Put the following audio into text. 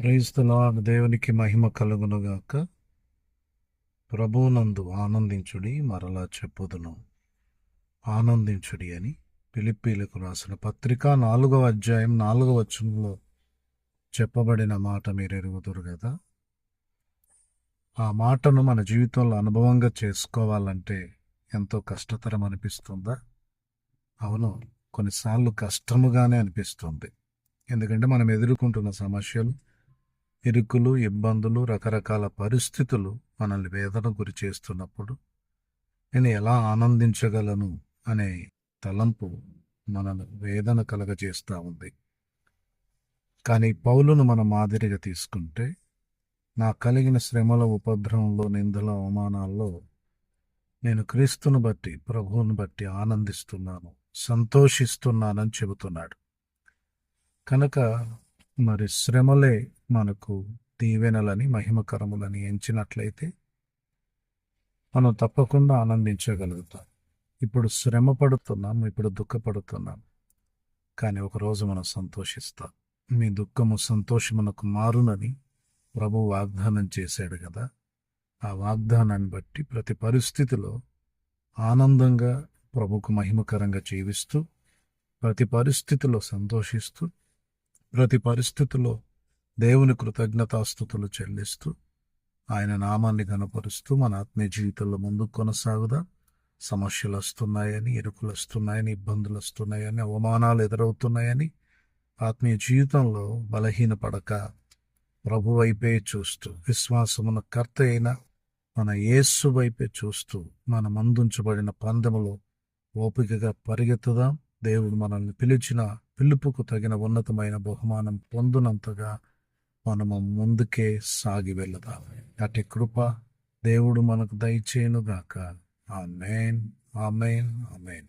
క్రైస్తల దేవునికి మహిమ కలుగునుగాక. ప్రభునందు ఆనందించుడి మరలా చెప్పుదును. ఆనందించుడి అని పిలిప్పీలకు రాసిన పత్రిక నాలుగవ అధ్యాయం నాలుగవ వచనంలో చెప్పబడిన మాట మీరు ఎరుగుదురు కదా ఆ మాటను మన జీవితంలో అనుభవంగా చేసుకోవాలంటే ఎంతో కష్టతరం అనిపిస్తుందా? అవును కొన్నిసార్లు కష్టముగానే అనిపిస్తుంది. ఎందుకంటే మనం ఎదుర్కొంటున్న సమస్యలు ఇరుకులు ఇబ్బందులు రకరకాల పరిస్థితులు మనల్ని వేదన గురి చేస్తున్నప్పుడు నేను ఎలా ఆనందించగలను అనే తలంపు మనల్ని వేదన కలగజేస్తూ ఉంది. కానీ పౌలును మన మాదిరిగా తీసుకుంటే నా కలిగిన శ్రమల ఉపద్రవంలో నిందల అవమానాల్లో నేను క్రీస్తును బట్టి ప్రభువును బట్టి ఆనందిస్తున్నాను సంతోషిస్తున్నానని చెబుతున్నాడు. కనుక మరి శ్రమలే మనకు దీవెనలని మహిమకరములని ఎంచినట్లయితే మనం తప్పకుండా ఆనందించగలుగుతాం. ఇప్పుడు శ్రమ పడుతున్నాం ఇప్పుడు దుఃఖపడుతున్నాం. కానీ ఒకరోజు మనం సంతోషిస్తాం. మీ దుఃఖము సంతోషమునకు మారునని ప్రభు వాగ్దానం చేశాడు కదా. ఆ వాగ్దానాన్ని బట్టి ప్రతి పరిస్థితిలో ఆనందంగా ప్రభుకు మహిమకరంగా జీవిస్తూ ప్రతి పరిస్థితిలో సంతోషిస్తూ ప్రతి పరిస్థితిలో దేవుని కృతజ్ఞతాస్థుతులు చెల్లిస్తూ ఆయన నామాన్ని గనపరుస్తూ మన ఆత్మీయ జీవితంలో ముందుకు కొనసాగుదా. సమస్యలు వస్తున్నాయని ఎరుకులు వస్తున్నాయని ఇబ్బందులు వస్తున్నాయని అవమానాలు ఎదురవుతున్నాయని ఆత్మీయ జీవితంలో బలహీనపడక ప్రభు వైపే చూస్తూ విశ్వాసమున కర్త అయిన మన యేసు వైపే చూస్తూ మన మందుంచబడిన పందెములో ఓపికగా పరిగెత్తుదాం. దేవుడు మనల్ని పిలిచిన పిలుపుకు తగిన ఉన్నతమైన బహుమానం పొందునంతగా మనము ముందుకే సాగి వెళదాం. అటు కృప దేవుడు మనకు దయచేయునుగాక. ఆమెన్. ఆమెన్. ఆమెన్.